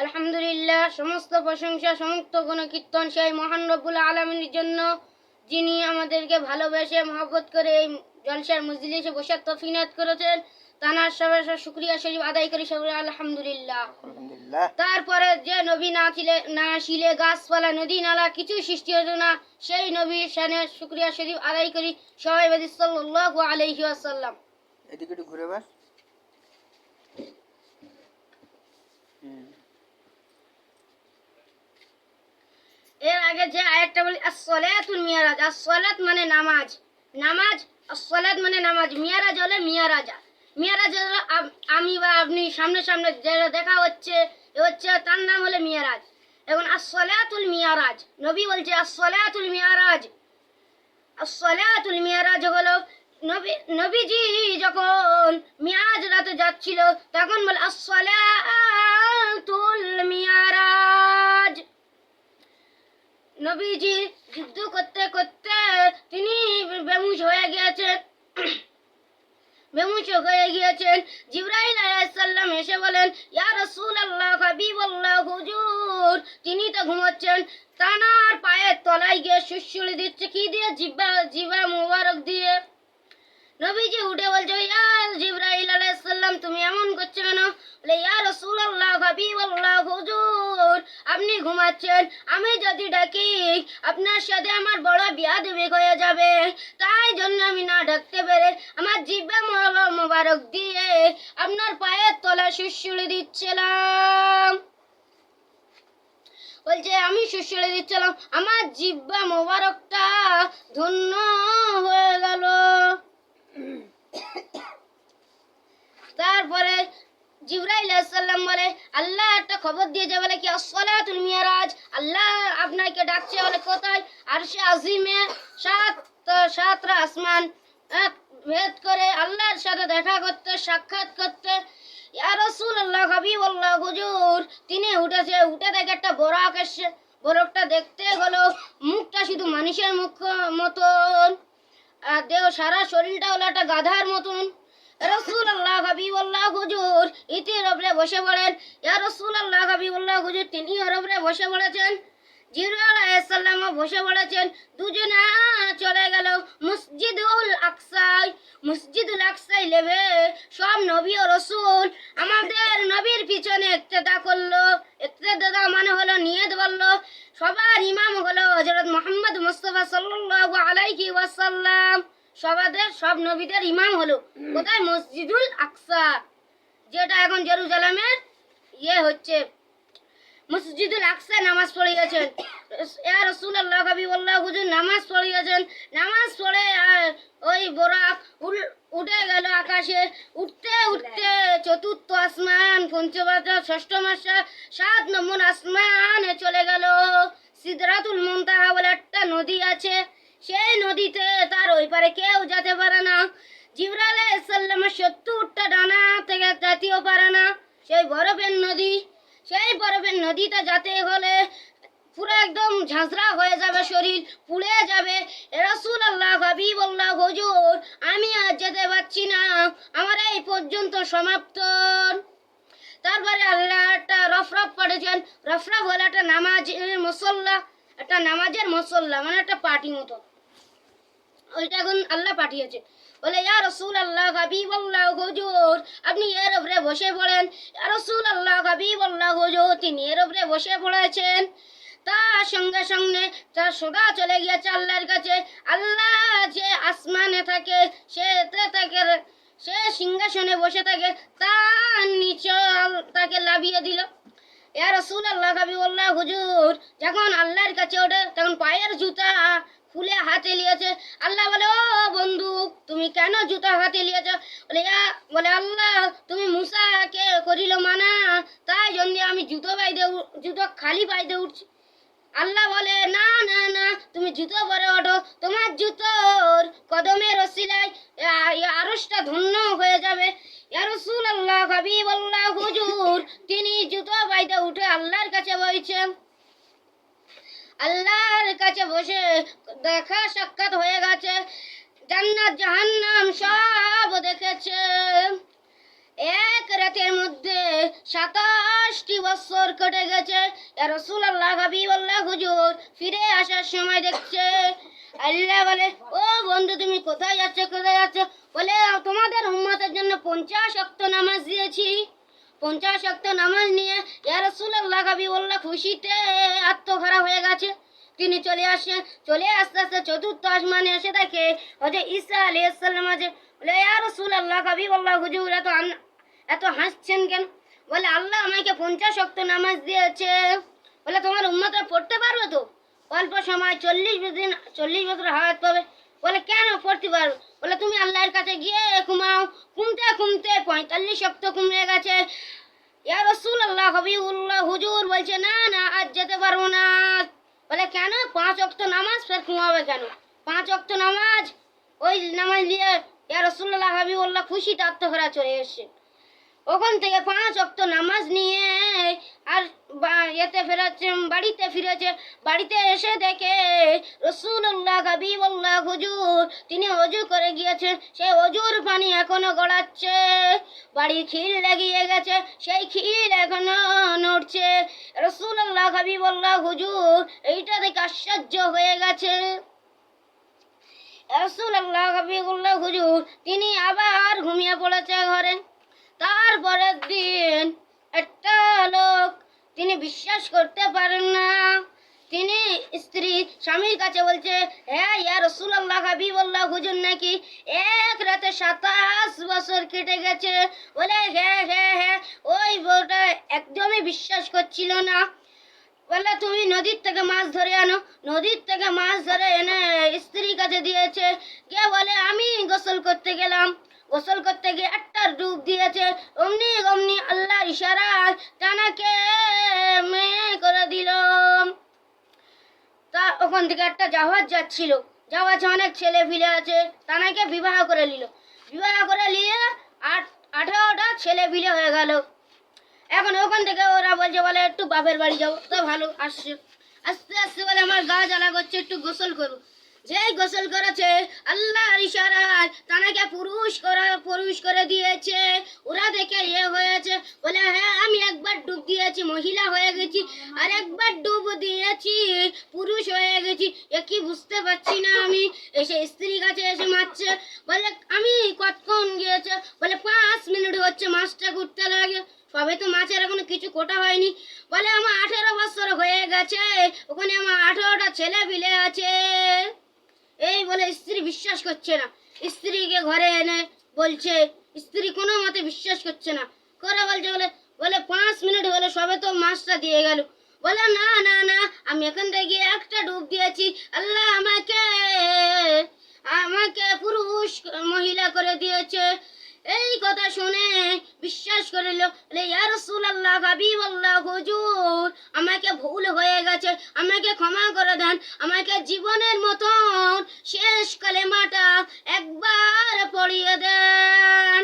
আলহামদুলিল্লাহ সমস্ত প্রশংসা সমস্ত গুণ কীর্তন সেই মহান রব্বুল আলমিনের জন্য যিনি আমাদেরকে ভালোবেসে মহব্বত করে এই জলসার মজলিসে বসার তফিনাত করেছেন। তানার সবাই শুক্রিয়া শরীফ আদায় করি সবাই আলহামদুলিল্লাহ। তারপরে যে নবী না ছিলে না শিলে গাছপালা নদী নালা কিছু সৃষ্টি হতো না সেই নবীর শানে শুক্রিয়া শরীফ আদায় করি সবাই সাল্লাল্লাহু আলাইহি ওয়াসাল্লাম। এদিকে ঘুরে বাস। যে আয়াতটা বলি as-salatul মিয়ারাজ। as-সালাত মানে নামাজ। নামাজ as-সালাত মানে নামাজ। মিয়ারাজ হলে মিয়ারাজা। মিয়ারাজ হলো আমি বা আপনি সামনে সামনে যেটা দেখা হচ্ছে, এ হচ্ছে তার নাম হলে মিয়ারাজ। এখন as-salatul মিয়ারাজ। নবী বলছে as-salatul মিয়ারাজ। as-salatul মিয়ারাজ হলো নবী নবীজি যখন মিয়াজ রাতে যাচ্ছিল, তখন বলে as-salatul মিয়ারাজ। নবীজি যুদ্ধ করতে করতে তিনি বেমুশ হয়ে গিয়েছেন। বেমুশ হয়ে গিয়েছেন। জিব্রাইল আলাইহিসসালাম এসে বলেন, ইয়া রাসূলুল্লাহ, হাবিবাল্লাহ, হুজুর। তিনি তো ঘুমাচ্ছেন। তানার পায়ের তলায় গিয়ে সুশুড়ি দিচ্ছে। কি দিয়ে? জিব্বা জিবা মুবারক দিয়ে। নবীজি উঠে বলছে, ইয়া জিব্রাইল আলাইহিস সালাম তুমি এমন করছ কেন? বলে হাবিবাল্লাহ, হুজুর, আপনি ঘুমাচ্ছেন, আমি যদি ডাকি, আপনার সাথে আমার বড় বিয়াদবি হয়ে যাবে। তাই জন্য আমি না ডাকতে পেরে আমার জিব্বা মোবারক দিয়ে আপনার পায়ের তলায় সুশুড়ি দিচ্ছিলাম। বলছে, আমি সুশুড়ি দিচ্ছিলাম, আমার জিব্বা মোবারকটা ধন্য হয়ে গেল তারপরে জিব্রাইল সাল্লাম বলে আল্লাহ একটা খবর দিয়েছে বলে কি আসসালাতুল মিয়ারাজ আল্লাহ আপনাকে ডাকছে বলে কোথায়? আরশে আজিমে সাত সাতটা আসমান। ভেদ করে আল্লাহর সাথে দেখা করতে, সাক্ষাৎ করতে। রাসূলুল্লাহ, হাবিবাল্লাহ, হুজুর। তিনি উঠেছে, উঠে দেখে একটা বরাক এসে বরকটা দেখতে হলো মুখটা শুধু মানুষের মুখ মতন। আর দেহ সারা শরীরটা হলো একটা গাধার মতন। রসুল্লাহ হুজুর, ইতি রবরে বসে পড়েন। ইয়া রসুল্লাহ হুজুর, তিনি রবরে বসে পড়েছেন। জিবরাইল আলাইহিস সালাম বসে পড়েছেন। দুজনা চলে গেল মসজিদুল আকসাই। মসজিদুল আকসাই লেবে সব নবী ও রসুল আমাদের নবীর পিছনে ইক্তেদা করল। ইক্তেদা মানে হলো নিয়ত বলল। সবার ইমাম হলো হযরত মুহাম্মদ মুস্তাফা সাল্লাল্লাহু আলাইহি ওয়াসাল্লাম। সবাদের সব নবীদের ইমাম হলো। কোথায়? মসজিদুল আকসা যেটা এখন জেরুজালেমের ইয়ে হচ্ছে। মসজিদুল আকসা নামাজ পড়ে গেছেন ইয়া রাসূলুল্লাহ হাবিবাল্লাহ হুজুর নামাজ পড়ে গেছেন নামাজ পড়ে ওই বোরাক উঠে গেল আকাশে। উঠতে উঠতে চতুর্থ আসমান পঞ্চমাত্রা ষষ্ঠ মাসা সাত নম্বর আসমানে চলে গেল। সিদরাতুল মুনতাহা বলে একটা নদী আছে। সেই নদীতে তার ওই পারে কেউ যেতে পারে না। জিবরাল সাল্লামের সত্তরটা ডানা থেকে যেতেও পারে না। সেই বরফের নদী, সেই বরফের নদীতে যেতে হলে পুরো একদম ঝাঁঝরা হয়ে যাবে শরীর, পুড়ে যাবে। রসুল আল্লাহ হাবিবুল্লাহ, হজুর, আমি আর যেতে পারছি না। আমার এই পর্যন্ত সমাপ্ত। তারপরে আল্লাহ একটা রফরফ পড়েছেন। রফরফ হলো একটা নামাজ মুসল্লা, একটা নামাজের মুসল্লা মানে একটা পার্টি মতো। ওইটা এখন আল্লাহ পাঠিয়েছে। বলে, ইয়া রসুল আল্লাহ হাবিবাল্লাহ হুজুর। আপনি এর উপরে বসে পড়েন। ইয়া রসুল আল্লাহ হাবিবাল্লাহ হুজুর। তিনি এর উপরে বসে পড়েছেন। তার সঙ্গে সঙ্গে তার সোজা চলে গিয়েছে আল্লাহর কাছে। আল্লাহ যে আসমানে থাকে, সে থাকে সে সিংহাসনে বসে থাকে, তার নিচে তাকে লাভিয়ে দিল। ইয়া রসুল আল্লাহ হাবিবুল্লাহ হুজুর। যখন আল্লাহর কাছে ওঠে, তখন পায়ের জুতা খুলে হাতে নিয়েছে আল্লাহ বলে, ও বন্ধু তুমি কেন জুতা হাতে নিয়েছ বলে বলে, আল্লাহ, তুমি মুসাকে করিল মানা, তাই জন্য আমি জুতো বাইদে জুতো খালি বাইদে উঠছি। আল্লাহ বলে, না না না, তুমি জুতো পরে ওঠো। তোমার জুতোর কদমের রসিলায় আরসটা ধন্য হয়ে যাবে। ইয়া রাসূলুল্লাহ, হাবিবাল্লাহ, হুজুর, তিনি জুতো বাইদে উঠে আল্লাহর কাছে বইছেন। আল্লাহর কাছে বসে দেখা সাক্ষাৎ হয়ে গেছে। জান্নাত, জাহান্নাম সব দেখেছে। এক রাতের মধ্যে সাতাশটি বছর কেটে গেছে। রসুল আল্লাহ হাবিবুল্লাহ হুজুর ফিরে আসার সময় দেখছে। আল্লাহ বলে, ও বন্ধু, তুমি কোথায় যাচ্ছ কোথায় যাচ্ছ? বলে, তোমাদের উম্মতের জন্য পঞ্চাশ অক্ত নামাজ দিয়েছি। পঞ্চাশ অক্ত নামাজ নিয়ে ইয়া রসুল্লাহ হাবিবুল্লাহ খুশিতে আত্মভরা হয়ে গেছে। তিনি চলে আসে, চলে আস্তে আস্তে চতুর্থ আসমানে এসে দেখে হজরত ঈসা আলাইহিস সালাম আছে। বলে, ইয়া রাসূলুল্লাহ হাবিবাল্লাহ হুজুর, এত এত হাসছেন কেন? বলে, আল্লাহ আমাকে পঞ্চাশ অক্ত নামাজ দিয়েছে। বলে, তোমার উম্মতরা পড়তে পারবে তো? অল্প সময় চল্লিশ দিন, চল্লিশ বছর হায়াত পাবে। বলে, কেন পড়তে পারো বলে, তুমি আল্লাহর কাছে গিয়ে ঘুমাও। ঘুমতে ঘুমতে পঁয়তাল্লিশ সপ্তাহ ঘুমিয়ে গেছে। ইয়া রসুল্লাহ হবিউল্লাহ হুজুর বলছে, না না, আজ যেতে পারব না। বলে, কেন? পাঁচ অক্ত নামাজ ফের ঘুমাবে কেন? পাঁচ অক্ত নামাজ, ওই নামাজ নিয়ে ইয়া রসুল্লাহ হাবিবুল্লাহ খুশিতে আত্মভরা চলে এসছে। ওখান থেকে পাঁচ অক্ত নামাজ নিয়ে আর এতে ফেরাচ্ছে বাড়িতে ফিরেছে, বাড়িতে এসে দেখে রসুল্লাহ হাবিবুল্লাহ হুজুর, তিনি অজু করে গিয়েছেন সেই অজুর পানি এখনও গড়াচ্ছে বাড়ির খিল লাগিয়ে গেছে, সেই খিল এখনও নড়ছে। রসুল্লাহ হাবিবুল্লাহ হুজুর, এইটা দেখে আশ্চর্য হয়ে গেছে। রসুল্লাহ হাবিবুল্লাহ হুজুর, তিনি আবার ঘুমিয়ে পড়েছে ঘরে। তারপরের দিন একটা লোক তিনি বিশ্বাস করতে পারেন না। তিনি স্ত্রী স্বামীর কাছে বলছে হ্যাঁ ইয়া রসুল্লাহ হাবিবুল্লাহ, হুজুর নাকি এক রাতে সাতাশ বছর কেটে গেছে। বলে হ্যাঁ হ্যাঁ হ্যাঁ ওই বউটা একদমই বিশ্বাস করছিল না। বলে, তুমি নদীর থেকে মাছ ধরে আনো। নদীর থেকে মাছ ধরে এনে স্ত্রীর কাছে দিয়েছে। কে বলে, আমি গোসল করতে গেলাম। গোসল করতে গিয়ে একটা ডুব দিয়েছে। অমনি অমনি আল্লাহর ইশারায় টানাকে মেয়ে করে দিল। তা ওখান থেকে একটা জাহাজ যাচ্ছিল। জাহাজে অনেক ছেলে ফিলে আছে, তানাকে বিবাহ করে নিল। বিবাহ করে নিয়ে আট, আঠারোটা ছেলে ফিলে হয়ে গেল। এখন ওখান থেকে ওরা বলছে, বলে, একটু বাপের বাড়ি যাব তো ভালো, আসছে। আস্তে আস্তে বলে, আমার গা জ্বালা করছে, একটু গোসল করব যেই গোসল করেছে, আল্লাহর ইশারায় তানাকে পুরুষ করে পুরুষ করে দিয়েছে। ওরা দেখে ইয়ে হয়েছে, বলে হ্যাঁ আমি একবার ডুব দিয়েছি, মহিলা হয়ে গেছি, আর একবার ডুব দিয়েছি, পুরুষ হয়ে গেছি। এ কি বুঝতে পারছি না আমি। এসে স্ত্রী কাছে এসে মারছে, বলে, আমি কতক্ষণ গিয়েছে? বলে, পাঁচ মিনিট হচ্ছে, মাছটা ঘুরতে লাগে। সবে তো মাছের এখনও কিছু কোটা হয়নি। বলে, আমার আঠেরো বছর হয়ে গেছে, ওখানে আমার আঠেরোটা ছেলে পিলে আছে। এই বলে স্ত্রী বিশ্বাস করছে না। স্ত্রীকে ঘরে এনে বলছে, স্ত্রী কোনো মতে বিশ্বাস করছে না। করে বলছে, বলে বলে, পাঁচ মিনিট হলে, সবে তো মাছটা দিয়ে গেল। বলে, না না না, আমি এখান থেকে একটা ডুব দিয়েছি। আল্লাহ আমাকে আমাকে পুরুষ মহিলা করে দিয়েছে। এই কথা শুনে বিশ্বাস করিল, বলে হুজুর আমাকে ভুল হয়ে গেছে, আমাকে ক্ষমা করে দেন। আমাকে জীবনের মতন শেষ কালেমাটা একবার পড়িয়ে দেন।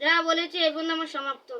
রা বলেছে এই বন্ধু আমার সমাপ্ত।